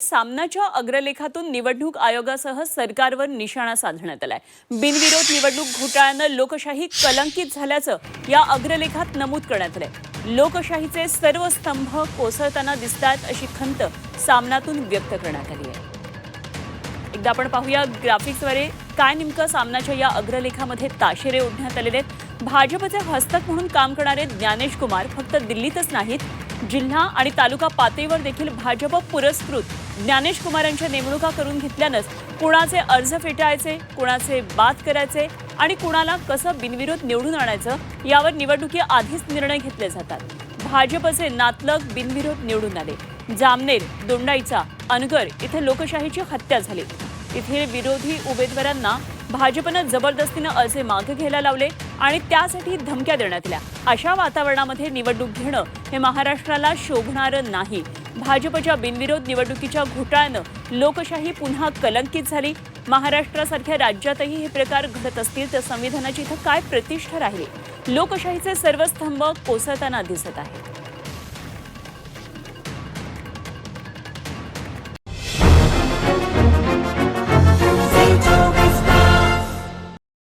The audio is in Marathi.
सामनाच्या अग्रलेखातून निवडणूक आयोगासह सरकारवर निशाणा साधण्यात आलाय. बिनविरोध निवडणूक घोटाळ्यानं लोकशाही कलंकित झाल्याचं या अग्रलेखात नमूद करण्यात आलंय. लोकशाहीचे सर्व स्तंभ कोसळताना दिसतात अशी खंत सामनातून व्यक्त करण्यात आली आहे. एकदा आपण पाहूया ग्राफिक्सद्वारे काय नेमकं सामनाच्या या अग्रलेखामध्ये ताशेरे ओढण्यात आलेले आहेत. भाजपचे हस्तक म्हणून काम करणारे ज्ञानेश कुमार फक्त दिल्लीतच नाहीत जिल्हा आणि तालुका पातळीवर देखील भाजप पुरस्कृत. ज्ञानेश कुमारांच्या नेमणुका करून घेतल्यानंच कुणाचे अर्ज फेटाळायचे कुणाचे बाद करायचे आणि कुणाला कसं बिनविरोध निवडून आणायचं यावर निवडणुकी आधीच निर्णय घेतले जातात. भाजपचे नातलग बिनविरोध निवडून आले. जामनेर दोंडाईचा अनगर इथे लोकशाहीची हत्या झाली. इथे विरोधी उमेदवारांना भाजपनं जबरदस्तीनं अर्ज मागे घ्यायला लावले आणि त्यासाठी धमक्या देण्यात आल्या. अशा वातावरणामध्ये निवडणूक घेणं हे महाराष्ट्राला शोभणारं नाही. भाजपच्या बिनविरोध निवडणुकीच्या घोटाळ्यानं लोकशाही पुन्हा कलंकित झाली. महाराष्ट्रासारख्या राज्यातही हे प्रकार घडत असतील तर संविधानाची इथं काय प्रतिष्ठा राहील? लोकशाहीचे सर्व स्तंभ कोसळताना दिसत आहेत.